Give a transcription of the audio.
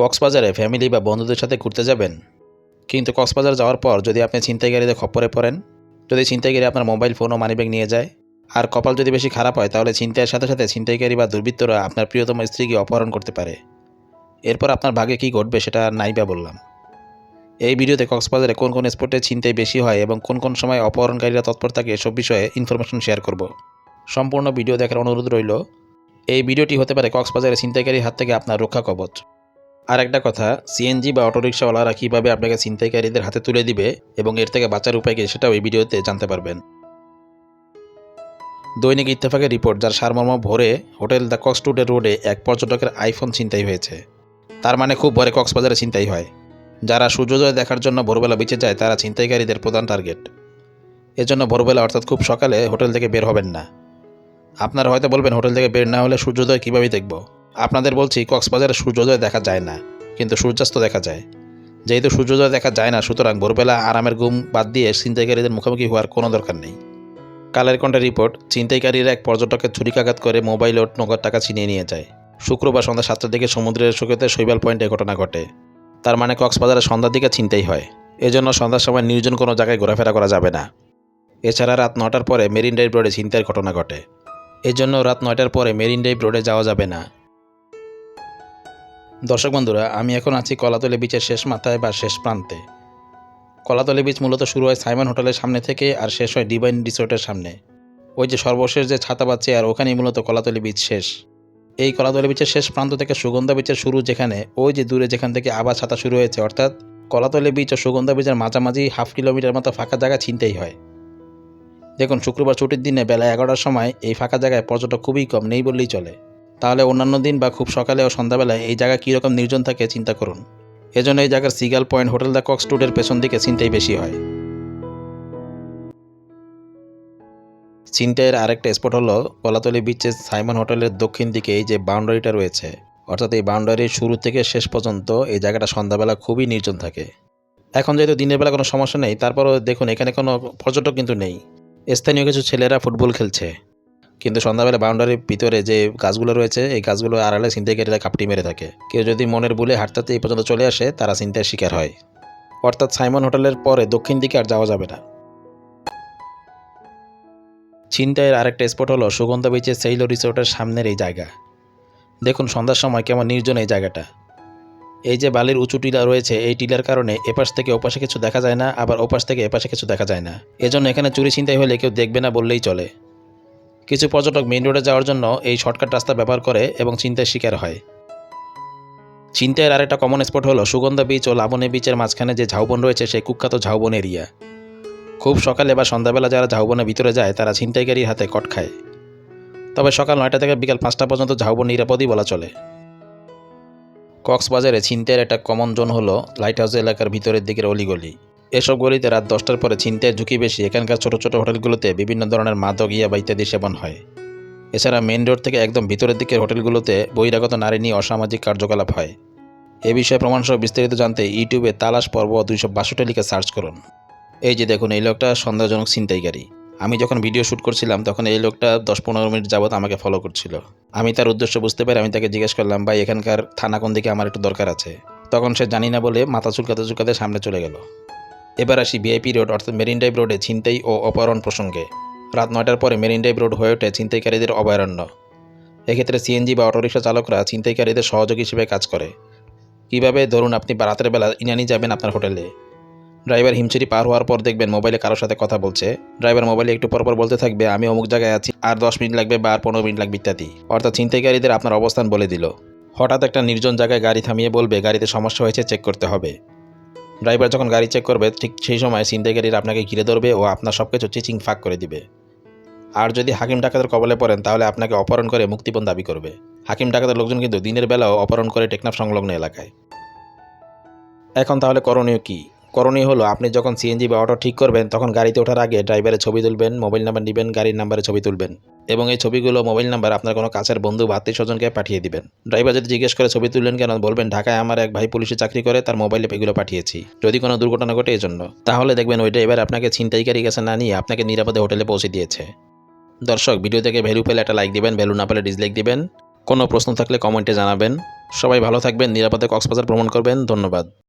কক্সবাজারে ফ্যামিলি বা বন্ধুদের সাথে ঘুরতে যাবেন? কিন্তু কক্সবাজার যাওয়ার পর যদি আপনি ছিনতাইকারীদের খপ্পরে পড়েন, যদি ছিনতাইকারী আপনার মোবাইল ফোন ও মানিব্যাগ নিয়ে যায়, আর কপাল যদি বেশি খারাপ হয়, তাহলে ছিনতাইয়ের সাথে সাথে ছিনতাইকারী বা দুর্বৃত্তরা আপনার প্রিয়তম স্ত্রীকে অপহরণ করতে পারে। এরপর আপনার ভাগে কী ঘটবে সেটা নাইবা বললাম। এই ভিডিওতে কক্সবাজারে কোন কোন স্পটে ছিনতাই বেশি হয় এবং কোন কোন সময় অপহরণকারীরা তৎপর থাকে এসব বিষয়ে ইনফরমেশন শেয়ার করব। সম্পূর্ণ ভিডিও দেখার অনুরোধ রইল, এই ভিডিওটি হতে পারে কক্সবাজারে ছিনতাইকারীর হাত থেকে আপনার রক্ষা কবচ। আর একটা কথা সিএনজি বা অটোরিকশাওয়ালারা কীভাবে আপনাকে ছিনতাইকারীদের হাতে তুলে দিবে এবং এর থেকে বাঁচার উপায় কী সেটাও এই ভিডিওতে জানতে পারবেন। দৈনিক ইত্তেফাকের রিপোর্ট, যার সারমর্ম, ভোরে হোটেল দ্য কক্সটুডে রোডে এক পর্যটকের আইফোন ছিনতাই হয়েছে। তার মানে খুব ভরে কক্সবাজারে ছিনতাই হয়। যারা সূর্যোদয় দেখার জন্য ভোরবেলা বেঁচে যায়, তারা ছিনতাইকারীদের প্রধান টার্গেট। এজন্য ভোরবেলা, অর্থাৎ খুব সকালে, হোটেল থেকে বের হবেন না। আপনারা হয়তো বলবেন, হোটেল থেকে বের না হলে সূর্যোদয় কীভাবে দেখব? আপনাদের বলছি, কক্সবাজারে সূর্যোদয় দেখা যায় না, কিন্তু সূর্যাস্ত দেখা যায়। যেহেতু সূর্যোদয় দেখা যায় না, সুতরাং ভোরবেলা আরামের ঘুম বাদ দিয়ে ছিনতাইকারীদের মুখোমুখি হওয়ার কোনো দরকার নেই। কালের কণ্ঠের রিপোর্ট, ছিনতাইকারীরা এক পর্যটকের ছুরিকাঘাত করে মোবাইল ও নগদ টাকা ছিনিয়ে নিয়ে যায়। শুক্রবার সন্ধ্যা সাতটার দিকে সমুদ্রের সৈকতে শৈবাল পয়েন্টে ঘটনা ঘটে। তার মানে কক্সবাজারে সন্ধ্যার দিকে ছিনতাই হয়। এজন্য সন্ধ্যার সময় নির্জন কোনো জায়গায় ঘোরাফেরা করা যাবে না। এছাড়া রাত নটার পরে মেরিন ড্রাইভ রোডে ছিনতাইয়ের ঘটনা ঘটে। এজন্য রাত নয়টার পরে মেরিন ড্রাইভ রোডে যাওয়া যাবে না। দর্শক বন্ধুরা, আমি এখন আছি কলাতলি বিচের শেষ মাথায় বা শেষ প্রান্তে। কলাতলি বিচ মূলত শুরু হয় সাইমন হোটেলের সামনে থেকে আর শেষ হয় ডিভাইন রিসোর্টের সামনে। ওই যে সর্বশেষ যে ছাতা পাচ্ছে আর ওখানেই মূলত কলাতলি বিচ শেষ। এই কলাতলি বিচের শেষ প্রান্ত থেকে সুগন্ধা বিচের শুরু যেখানে, ওই যে দূরে যেখান থেকে আবার ছাতা শুরু হয়েছে, অর্থাৎ কলাতলি বিচ ও সুগন্ধা বিচের মাঝামাঝি হাফ কিলোমিটার মতো ফাঁকা জায়গা ছিনতেই হয়। দেখুন, শুক্রবার ছুটির দিনে বেলা এগারোটার সময় এই ফাঁকা জায়গায় পর্যটক খুবই কম, নেই বললেই চলে। তাহলে অন্যান্য দিন বা খুব সকালে ও সন্ধ্যাবেলায় এই জায়গা কীরকম নির্জন থাকে চিন্তা করুন। এজন্য এই জায়গার সিগাল পয়েন্ট হোটেল দ্য কক্সটুডের পেছন দিকে চিন্তাই বেশি হয়। চিন্তাইয়ের আরেকটা স্পট হলো কলাতলি বিচের সাইমন হোটেলের দক্ষিণ দিকে এই যে বাউন্ডারিটা রয়েছে, অর্থাৎ এই বাউন্ডারির শুরু থেকে শেষ পর্যন্ত এই জায়গাটা সন্ধ্যাবেলা খুবই নির্জন থাকে। এখন যেহেতু দিনের বেলা কোনো সমস্যা নেই, তারপরও দেখুন এখানে কোনো পর্যটক কিন্তু নেই। স্থানীয় কিছু ছেলেরা ফুটবল খেলছে। কিন্তু সন্ধ্যাবেলা বাউন্ডারির ভিতরে যে গাছগুলো রয়েছে, এই গাছগুলো আড়ালে ছিনতাইকারীরা কাপটি মেরে থাকে। কেউ যদি মনের ভুলে হাঁটতে এই পর্যন্ত চলে আসে, তারা চিন্তার শিকার হয়। অর্থাৎ সাইমন হোটেলের পরে দক্ষিণ দিকে আর যাওয়া যাবে না। ছিনতাইয়ের আরেকটা স্পট হলো সুগন্ধা বিচের সেইলো রিসোর্টের সামনের এই জায়গা। দেখুন সন্ধ্যার সময় কেমন নির্জন এই জায়গাটা। এই যে বালির উঁচু টিলা রয়েছে, এই টিলার কারণে এপাশ থেকে ওপাশে কিছু দেখা যায় না, আবার ওপাশ থেকে এপাশে কিছু দেখা যায় না। এজন্য এখানে চুরি ছিনতাই হলে কেউ দেখবে না বললেই চলে। কিছু পর্যটক মেইন রোডে যাওয়ার জন্য এই শর্টকাট রাস্তা ব্যবহার করে এবং চিন্তায় শিকার হয়। চিন্তায়ের আরেকটা কমন স্পট হলো সুগন্ধা বিচ ও লাবণী বিচের মাঝখানে যে ঝাউবন রয়েছে, সেই কুখ্যাত ঝাউবন এরিয়া খুব সকালে বা সন্ধ্যাবেলা যারা ঝাউবনের ভিতরে যায়, তারা ছিনতাইকারীর হাতে কট খায়। তবে সকাল নয়টা থেকে বিকাল পাঁচটা পর্যন্ত ঝাউবন নিরাপদই বলা চলে। কক্সবাজারে ছিনতাইয়ের একটা কমন জোন হলো লাইট হাউস এলাকার ভিতরের দিকের অলিগলি। এসব গলিতে রাত দশটার পরে ছিনতাইয়ের ঝুঁকি বেশি। এখানকার ছোট ছোট হোটেলগুলোতে বিভিন্ন ধরনের মাদক, ইয়া বা ইত্যাদি সেবন হয়। এছাড়া মেন রোড থেকে একদম ভিতরের দিকের হোটেলগুলোতে বহিরাগত নারী নিয়ে অসামাজিক কার্যকলাপ হয়। এ বিষয়ে প্রমাণসহ বিস্তারিত জানতে ইউটিউবে তালাশ পর্ব দুইশো বাষট্টি লিখে সার্চ করুন। এই যে দেখুন, এই লোকটা সন্দেহজনক ছিনতাইকারী। আমি যখন ভিডিও শ্যুট করছিলাম, তখন এই লোকটা দশ পনেরো মিনিট যাবত আমাকে ফলো করছিল। আমি তার উদ্দেশ্য বুঝতে পারি আমি তাকে জিজ্ঞেস করলাম, ভাই, এখানকার থানা কোন দিকে? আমার একটু দরকার আছে। তখন সে জানি না বলে মাথা চুলকাতে চুলকাতে সামনে চলে গেল। এবার আসি ভিআইপি রোড অর্থাৎ মেরিন ড্রাইভ রোডে ছিনতাই ও অপহরণ প্রসঙ্গে। রাত নয়টার পরে মেরিন ড্রাইভ রোড হয়ে ওঠে ছিনতাইকারীদের অভয়ারণ্য। এক্ষেত্রে সিএনজি বা অটোরিকশা চালকরা ছিনতাইকারীদের সহযোগী হিসেবে কাজ করে। কীভাবে? ধরুন, আপনি রাতের বেলা ইনানি যাবেন আপনার হোটেলে। ড্রাইভার হিমচুরি পার হওয়ার পর দেখবেন মোবাইলে কারোর সাথে কথা বলছে। ড্রাইভার মোবাইলে একটু পর পর বলতে থাকবে, আমি অমুক জায়গায় আছি, আর দশ মিনিট লাগবে বা আর পনেরো মিনিট লাগবে, ইত্যাদি। অর্থাৎ ছিনতাইকারীদের আপনার অবস্থান বলে দিল। হঠাৎ একটা নির্জন জায়গায় গাড়ি থামিয়ে বলবে, গাড়িতে সমস্যা হয়েছে, চেক করতে হবে। ড্রাইভার যখন গাড়ি চেক করবে, ঠিক সেই সময় ছিনতাইকারীরা আপনাকে ঘিরে ধরবে ও আপনার সব কিছু চিচিং ফাঁক করে দিবে। আর যদি হাকিম ডাকাতের কবলে পড়েন, তাহলে আপনাকে অপহরণ করে মুক্তিপণ দাবি করবে। হাকিম ডাকাতের লোকজন কিন্তু দিনের বেলাও অপহরণ করে টেকনাফ সংলগ্ন এলাকায়। এখন তাহলে করণীয় কী? করণীয় হলো, আপনি যখন সিএনজি বা অটো ঠিক করবেন, তখন গাড়িতে ওঠার আগে ড্রাইভারের ছবি তুলবেন মোবাইল নাম্বার নেবেন, গাড়ির নাম্বারে ছবি তুলবেন এবং এই ছবিগুলো মোবাইল নাম্বার আপনার কোনো কাছের বন্ধু বা আত্মীয় স্বজনকে পাঠিয়ে দিবেন। ড্রাইভার যদি জিজ্ঞেস করে ছবি তুললেন কেন, বলবেন, ঢাকায় আমার এক ভাই পুলিশে চাকরি করে, তার মোবাইলে এগুলো পাঠিয়েছি। যদি কোনো দুর্ঘটনা ঘটে এই জন্য তাহলে দেখবেন ওই ড্রাইভার আপনাকে ছিনতাইকারী কাছে না নিয়ে আপনাকে নিরাপদে হোটেলে পৌঁছে দিয়েছে। দর্শক ভিডিও থেকে ভ্যালু পেলে একটা লাইক দিবেন ভ্যালু না পেলে ডিসলাইক দিবেন। কোনো প্রশ্ন থাকলে কমেন্টে জানাবেন। সবাই ভালো থাকবেন, নিরাপদে কক্সবাজার ভ্রমণ করবেন। ধন্যবাদ।